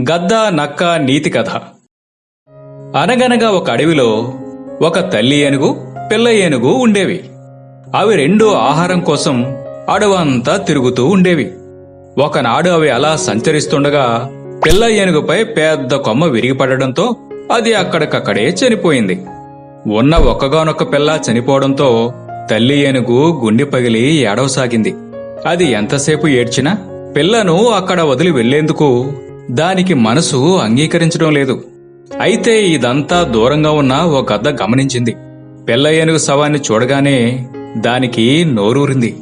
గద్ద నక్క నీతి కథ. అనగనగా ఒక అడవిలో ఒక తల్లి ఏనుగు పిల్ల ఏనుగు ఉండేవి. అవి రెండు ఆహారం కోసం అడవంతా తిరుగుతూ ఉండేవి. ఒకనాడు అవి అలా సంచరిస్తుండగా పిల్ల ఏనుగుపై పెద్ద కొమ్మ విరిగిపడడంతో అది అక్కడికక్కడే చనిపోయింది. ఉన్న ఒక్కగానొక్క పిల్ల చనిపోవడంతో తల్లి ఏనుగు గుండె పగిలి ఏడవసాగింది. అది ఎంతసేపు ఏడ్చినా పిల్లను అక్కడ వదిలి వెళ్ళేందుకు దానికి మనసు అంగీకరించడం లేదు. అయితే ఇదంతా దూరంగా ఉన్న ఓ కథ గమనించింది. పిల్ల ఏనుగు శవాన్ని చూడగానే దానికి నోరూరింది.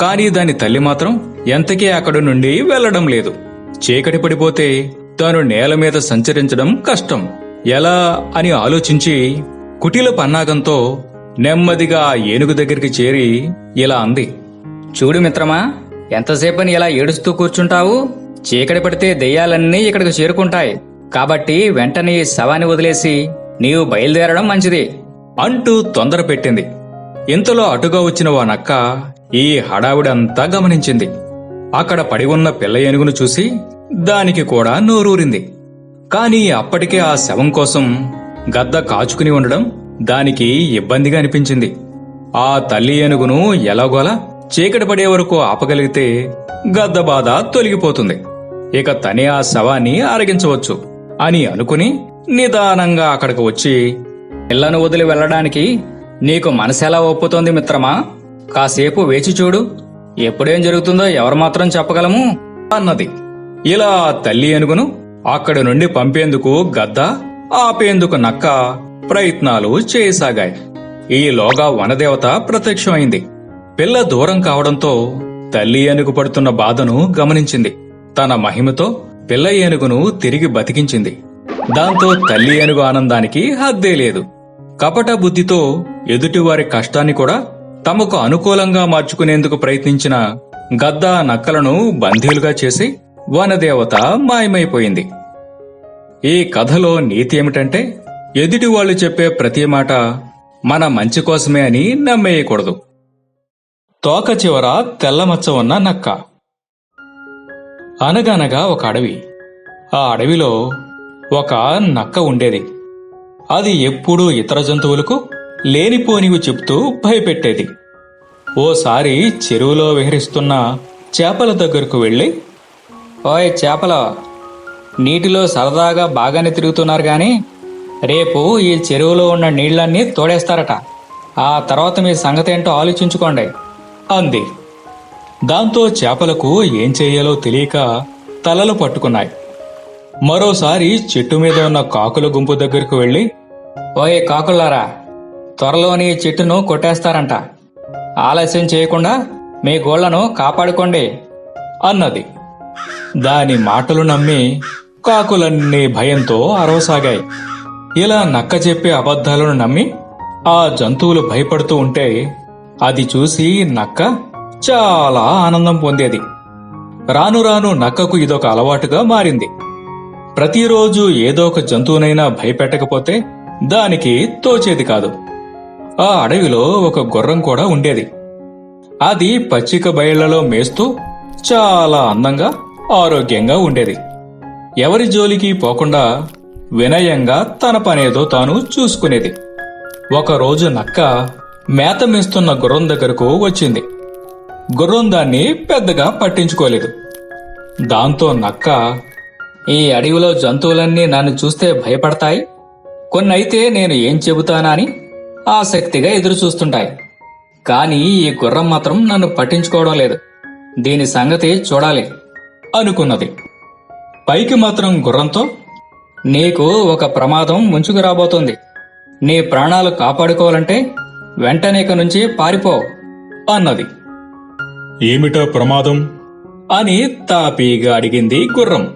కానీ దాని తల్లి మాత్రం ఎంతకీ అక్కడి నుండి వెళ్ళడం లేదు. చీకటి పడిపోతే తాను నేల మీద సంచరించడం కష్టం. ఎలా అని ఆలోచించి కుటిల పన్నాగంతో నెమ్మదిగా ఆ ఏనుగు దగ్గరికి చేరి ఇలా అంది. చూడు మిత్రమా ఎంతసేపని ఇలా ఏడుస్తూ కూర్చుంటావు? చీకటి పడితే దెయ్యాలన్నీ ఇక్కడికి చేరుకుంటాయి. కాబట్టి వెంటనే శవాన్ని వదిలేసి నీవు బయలుదేరడం మంచిది. అంటూ తొందర పెట్టింది. ఇంతలో అటుగా వచ్చిన ఓ నక్క ఈ హడావిడంతా గమనించింది. అక్కడ పడి ఉన్న పిల్ల ఏనుగును చూసి దానికి కూడా నోరూరింది. కాని అప్పటికే ఆ శవం కోసం గద్ద కాచుకుని ఉండడం దానికి ఇబ్బందిగా అనిపించింది. ఆ తల్లి ఏనుగును ఎలాగోలా చీకటి పడే వరకు ఆపగలిగితే గద్ద బాధ తొలగిపోతుంది. ఇక తనే ఆ శవాన్ని అరగించవచ్చు అని అనుకుని నిదానంగా అక్కడికి వచ్చి ఇళ్ళను వదిలి వెళ్ళడానికి నీకు మనసెలా ఒప్పుతోంది మిత్రమా? కాసేపు వేచి చూడు. ఎప్పుడేం జరుగుతుందో ఎవరు మాత్రం చెప్పగలము? అన్నది. ఇలా తల్లి అనుగును అక్కడి నుండి పంపేందుకు గద్ద ఆపేందుకు నక్క ప్రయత్నాలు చేయసాగాయి. ఈలోగా వనదేవత ప్రత్యక్షమైంది. పిల్ల దూరం కావడంతో తల్లి ఏనుగు పడుతున్న బాధను గమనించింది. తన మహిమతో పిల్ల ఏనుగును తిరిగి బతికించింది. దాంతో తల్లి ఏనుగు ఆనందానికి హద్దే లేదు. కపట బుద్ధితో ఎదుటివారి కష్టాన్ని కూడా తమకు అనుకూలంగా మార్చుకునేందుకు ప్రయత్నించిన గద్ద నక్కలను బందీలుగా చేసి వనదేవత మాయమైపోయింది. ఈ కథలో నీతి ఏమిటంటే ఎదుటి వాళ్ళు చెప్పే ప్రతి మాట మన మంచి కోసమే అని నమ్మేయకూడదు. తోక చివర తెల్లమచ్చ ఉన్న నక్క. అనగనగా ఒక అడవి. ఆ అడవిలో ఒక నక్క ఉండేది. అది ఎప్పుడూ ఇతర జంతువులకు లేనిపోనివి చెప్తూ భయపెట్టేది. ఓసారి చెరువులో విహరిస్తున్న చేపల దగ్గరకు వెళ్ళి ఓయ్ చేపల నీటిలో సరదాగా బాగానే తిరుగుతున్నారు గాని రేపు ఈ చెరువులో ఉన్న నీళ్ళన్నీ తోడేస్తారట. ఆ తర్వాత మీ సంగతి ఏంటో ఆలోచించుకోండి అంది. దాంతో చేపలకు ఏం చేయాలో తెలియక తలలు పట్టుకున్నాయి. మరోసారి చెట్టు మీద ఉన్న కాకుల గుంపు దగ్గరకు వెళ్ళి ఓయే కాకులారా త్వరలోని చెట్టును కొట్టేస్తారంట. ఆలస్యం చేయకుండా మీ గోళ్ళను కాపాడుకోండి అన్నది. దాని మాటలు నమ్మి కాకులన్నీ భయంతో అరవసాగాయి. ఇలా నక్క చెప్పే అబద్ధాలను నమ్మి ఆ జంతువులు భయపడుతూ ఉంటే అది చూసి నక్క చాలా ఆనందం పొందేది. రాను రాను నక్కకు ఇదొక అలవాటుగా మారింది. ప్రతిరోజు ఏదో ఒక జంతువునైనా భయపెట్టకపోతే దానికి తోచేది కాదు. ఆ అడవిలో ఒక గుర్రం కూడా ఉండేది. అది పచ్చిక బయళ్ళలో మేస్తూ చాలా అందంగా ఆరోగ్యంగా ఉండేది. ఎవరి జోలికి పోకుండా వినయంగా తన పనేదో తాను చూసుకునేది. ఒకరోజు నక్క మేత మేస్తున్న గుర్రం దగ్గరకు వచ్చింది. గుర్రం దాన్ని పెద్దగా పట్టించుకోలేదు. దాంతో నక్క ఈ అడవిలో జంతువులన్నీ నన్ను చూస్తే భయపడతాయి. కొన్నైతే నేను ఏం చెబుతానని ఆసక్తిగా ఎదురుచూస్తుంటాయి. కానీ ఈ గుర్రం మాత్రం నన్ను పట్టించుకోవడం లేదు. దీని సంగతి చూడాలి అనుకున్నది. పైకి మాత్రం గుర్రంతో నీకు ఒక ప్రమాదం ముంచుకు రాబోతుంది. నీ ప్రాణాలు కాపాడుకోవాలంటే వెంటనే ఇక నుంచి పారిపో అన్నది. ఏమిటా ప్రమాదం? అని తాపీగా అడిగింది గుర్రం.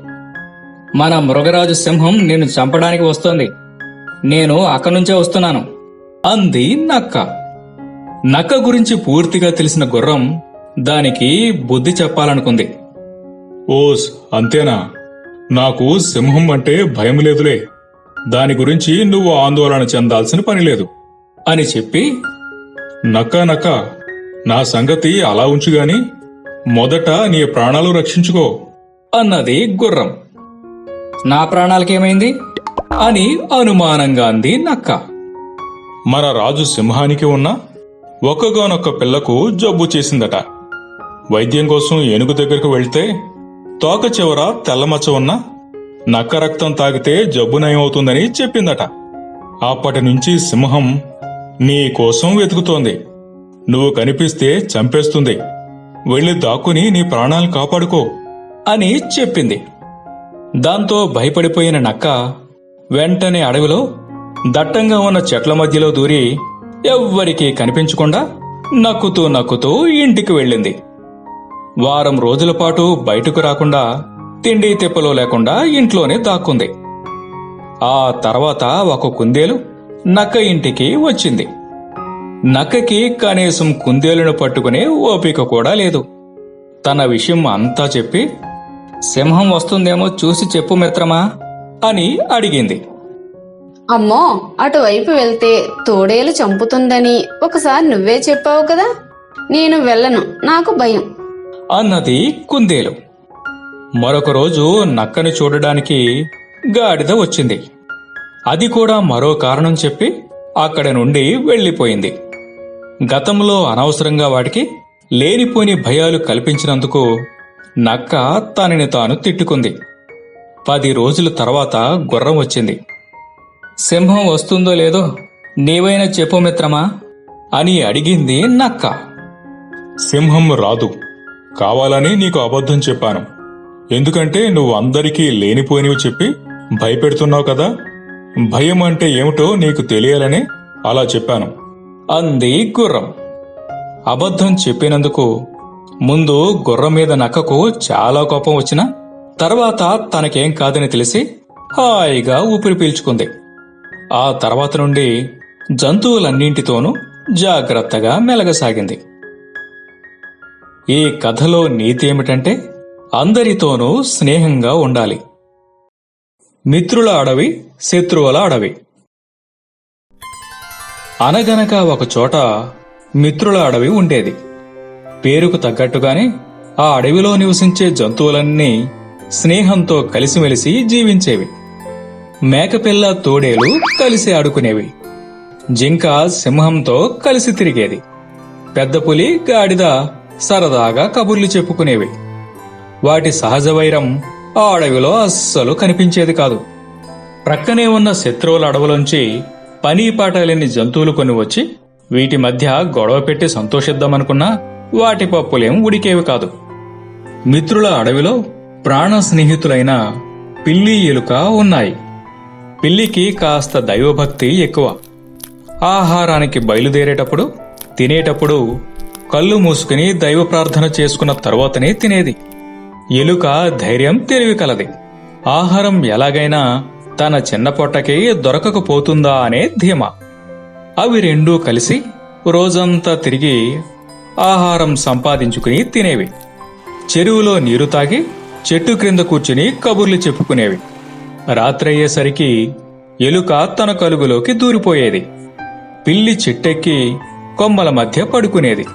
మన మృగరాజు సింహం నిన్ను చంపడానికి వస్తోంది. నేను అక్కడి నుంచే వస్తున్నాను. అంది నక్క. నక్క గురించి పూర్తిగా తెలిసిన గుర్రం దానికి బుద్ధి చెప్పాలనుకుంది. ఓస్ అంతేనా? నాకు సింహం అంటే భయం లేదులే. దాని గురించి నువ్వు ఆందోళన చెందాల్సిన పని లేదు. అని చెప్పి నక్క నక్క నా సంగతి అలా ఉంచుగాని మొదట నీ ప్రాణాలు రక్షించుకో అన్నది గుర్రం. నా ప్రాణాలకేమైంది? అని అనుమానంగా అంది నక్క. మన రాజు సింహానికి ఉన్న ఒక్కగానొక్క పిల్లకు జబ్బు చేసిందట. వైద్యం కోసం ఏనుగు దగ్గరకు వెళ్తే తోక చివర తెల్లమచ్చ ఉన్న నక్క రక్తం తాగితే జబ్బు నయమవుతుందని చెప్పిందట. అప్పటి నుంచి సింహం నీ కోసం వెతుకుతోంది. నువ్వు కనిపిస్తే చంపేస్తుంది. వెళ్ళి దాక్కుని నీ ప్రాణాలు కాపాడుకో అని చెప్పింది. దాంతో భయపడిపోయిన నక్క వెంటనే అడవిలో దట్టంగా ఉన్న చెట్ల మధ్యలో దూరి ఎవ్వరికీ కనిపించకుండా నక్కుతూ నక్కుతూ ఇంటికి వెళ్ళింది. వారం రోజుల పాటు బయటకు రాకుండా తిండి తిప్పలు లేకుండా ఇంట్లోనే దాక్కుంది. ఆ తర్వాత ఒక కుందేలు నక్క ఇంటికి వచ్చింది. నక్కకి కనీసం కుందేలును పట్టుకునే ఓపిక కూడా లేదు. తన విషయం అంతా చెప్పి సింహం వస్తుందేమో చూసి చెప్పు మిత్రమా అని అడిగింది. అమ్మో అటువైపు వెళ్తే తోడేలు చంపుతుందని ఒకసారి నువ్వే చెప్పావు కదా? నేను వెళ్ళను నాకు భయం. అన్నది కుందేలు. మరొక రోజు నక్కను చూడడానికి గాడిద వచ్చింది. అది కూడా మరో కారణం చెప్పి అక్కడి నుండి వెళ్ళిపోయింది. గతంలో అనవసరంగా వాటికి లేనిపోని భయాలు కల్పించినందుకు నక్క తనని తాను తిట్టుకుంది. పది రోజుల తర్వాత గుర్రం వచ్చింది. సింహం వస్తుందో లేదో నీవైనా చెప్పు మిత్రమా? అని అడిగింది నక్క. సింహం రాదు. కావాలని నీకు అబద్ధం చెప్పాను. ఎందుకంటే నువ్వు అందరికీ లేనిపోయినవి చెప్పి భయపెడుతున్నావు కదా? భయం అంటే ఏమిటో నీకు తెలియాలని అలా చెప్పాను. అంది గుర్రం. అబద్ధం చెప్పినందుకు ముందు గుర్రం మీద నక్కకు చాలా కోపం వచ్చిన తర్వాత తనకేం కాదని తెలిసి హాయిగా ఊపిరి పీల్చుకుంది. ఆ తర్వాత నుండి జంతువులన్నింటితోనూ జాగ్రత్తగా మెలగసాగింది. ఈ కథలో నీతి ఏమిటంటే అందరితోనూ స్నేహంగా ఉండాలి. మిత్రుల అడవి శత్రువుల అడవి. అనగనక ఒక చోట మిత్రుల అడవి ఉండేది. పేరుకు తగ్గట్టుగానే ఆ అడవిలో నివసించే జంతువులన్నీ స్నేహంతో కలిసిమెలిసి జీవించేవి. మేకపిల్ల తోడేలు కలిసి ఆడుకునేవి. జింక సింహంతో కలిసి తిరిగేది. పెద్ద పులి గాడిద సరదాగా కబుర్లు చెప్పుకునేవి. వాటి సహజ వైరం ఆ అడవిలో అస్సలు కనిపించేది కాదు. ప్రక్కనే ఉన్న శత్రువుల అడవులోంచి పని పాటలేని జంతువులు కొన్ని వచ్చి వీటి మధ్య గొడవ పెట్టి సంతోషిద్దామనుకున్నా వాటి పప్పులేం ఉడికేవి కాదు. మిత్రుల అడవిలో ప్రాణ స్నేహితులైన పిల్లి ఎలుక ఉన్నాయి. పిల్లికి కాస్త దైవభక్తి ఎక్కువ. ఆహారానికి బయలుదేరేటప్పుడు తినేటప్పుడు కళ్ళు మూసుకుని దైవ ప్రార్థన చేసుకున్న తర్వాతనే తినేది. ఎలుక ధైర్యం తెలివి కలది. ఆహారం ఎలాగైనా తన చిన్న పొట్టకి దొరకకపోతుందా అనే ధీమా. అవి రెండూ కలిసి రోజంతా తిరిగి ఆహారం సంపాదించుకుని తినేవి. చెరువులో నీరు తాగి చెట్టు క్రింద కూర్చుని కబుర్లు చెప్పుకునేవి. రాత్రయ్యేసరికి ఎలుక తన కలుగులోకి దూరిపోయేది. పిల్లి చెట్టెక్కి కొమ్మల మధ్య పడుకునేది.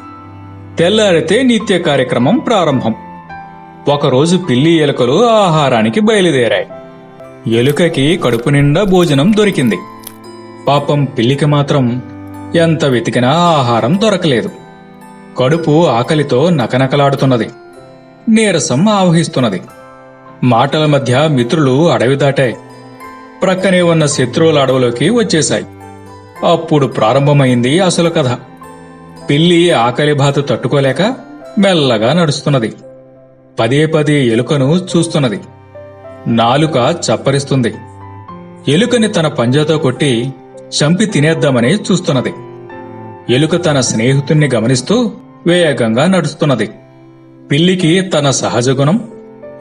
తెల్లారితే నిత్య కార్యక్రమం ప్రారంభం. ఒకరోజు పిల్లి ఎలుకలు ఆహారానికి బయలుదేరాయి. ఎలుకకి కడుపు నిండా భోజనం దొరికింది. పాపం పిల్లికి మాత్రం ఎంత వెతికినా ఆహారం దొరకలేదు. కడుపు ఆకలితో నకనకలాడుతున్నది. నీరసం ఆవహిస్తున్నది. మాటల మధ్య మిత్రులు అడవి దాటాయి. ప్రక్కనే ఉన్న శత్రువుల అడవిలోకి వచ్చేశాయి. అప్పుడు ప్రారంభమైంది అసలు కథ. పిల్లి ఆకలి బాధ తట్టుకోలేక మెల్లగా నడుస్తున్నది. పదే పదే ఎలుకను చూస్తున్నది. నాలుక చప్పరిస్తుంది. ఎలుకని తన పంజాతో కొట్టి చంపి తినేద్దామని చూస్తున్నది. ఎలుక తన స్నేహితుణ్ణి గమనిస్తూ వేగంగా నడుస్తున్నది. పిల్లికి తన సహజ గుణం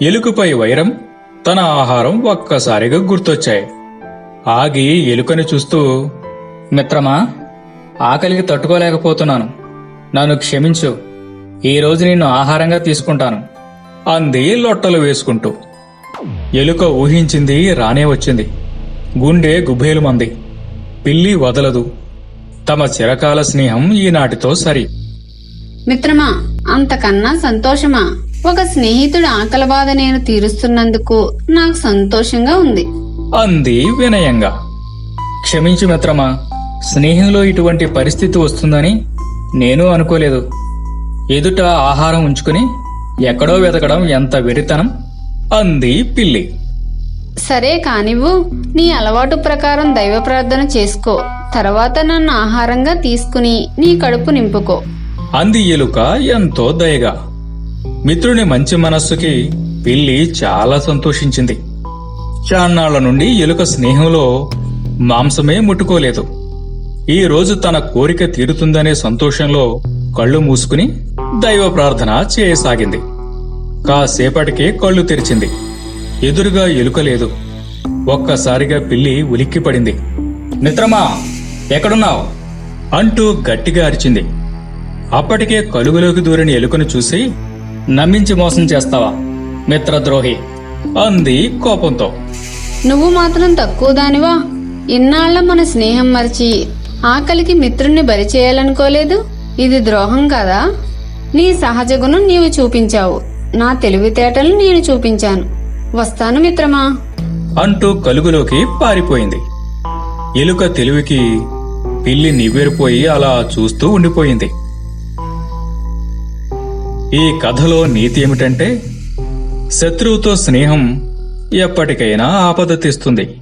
ఎలుకపై వైరం తన ఆహారం ఒక్కసారిగా గుర్తొచ్చాయి. ఆగి ఎలుకని చూస్తూ మిత్రమా ఆకలికి తట్టుకోలేకపోతున్నాను. నన్ను క్షమించు. ఈ రోజు నిన్ను ఆహారంగా తీసుకుంటాను. అంది లొట్టలు వేసుకుంటూ. ఎలుక ఊహించింది రానే వచ్చింది. గుండె గుబేలుమంది. పిల్లి వదలదు. తమ చిరకాల స్నేహం ఈనాటితో సరి. మిత్రమా అంతకన్నా సంతోషమా? ఒక స్నేహితుడి ఆకలి బాధ నేను తీరుస్తున్నందుకు నాకు సంతోషంగా ఉంది. అంది వినయంగా. క్షమించు మిత్రమా స్నేహంలో ఇటువంటి పరిస్థితి వస్తుందని నేను అనుకోలేదు. ఎదుట ఆహారం ఉంచుకుని ఎక్కడో వెతకడం ఎంత వెరితనం. అంది పిల్లి. సరే కానివ్వు నీ అలవాటు ప్రకారం దైవ ప్రార్థన చేసుకో. తర్వాత నన్ను ఆహారంగా తీసుకుని నీ కడుపు నింపుకో. అంది ఎలుక ఎంతో దయగా. మిత్రుని మంచి మనస్సుకి పిల్లి చాలా సంతోషించింది. చాన్నాళ్ళ నుండి ఎలుక స్నేహంలో మాంసమే ముట్టుకోలేదు. ఈ రోజు తన కోరిక తీరుతుందనే సంతోషంలో కళ్ళు మూసుకుని దైవ ప్రార్థన చేయసాగింది. కాసేపటికే కళ్ళు తెరిచింది. ఎదురుగా ఎలుక లేదు ఒక్కసారిగా పిల్లి ఉలిక్కిపడింది మిత్రమా ఎక్కడున్నావు? అంటూ గట్టిగా అరిచింది. అప్పటికే కలుగులోకి దూరిన ఎలుకను చూసి నమ్మించి మోసం చేస్తావా మిత్రద్రోహి? అంది కోపంతో. నువ్వు మాత్రం తక్కువ దానివా? ఇన్నాళ్ళ మన స్నేహం మరిచి ఆకలికి మిత్రుణ్ణి బలి చేయాలనుకోలేదు? ఇది ద్రోహం కదా? నీ సహజ గుణం నీవు చూపించావు. నా తెలివితేటలు నేను చూపించాను. వస్తాను మిత్రమా? అంటూ కలుగులోకి పారిపోయింది. ఎలుక తెలివికి పిల్లి నివ్వెరిపోయి అలా చూస్తూ ఉండిపోయింది. ఈ కథలో నీతి ఏమిటంటే శత్రువుతో స్నేహం ఎప్పటికైనా ఆపద తెస్తుంది.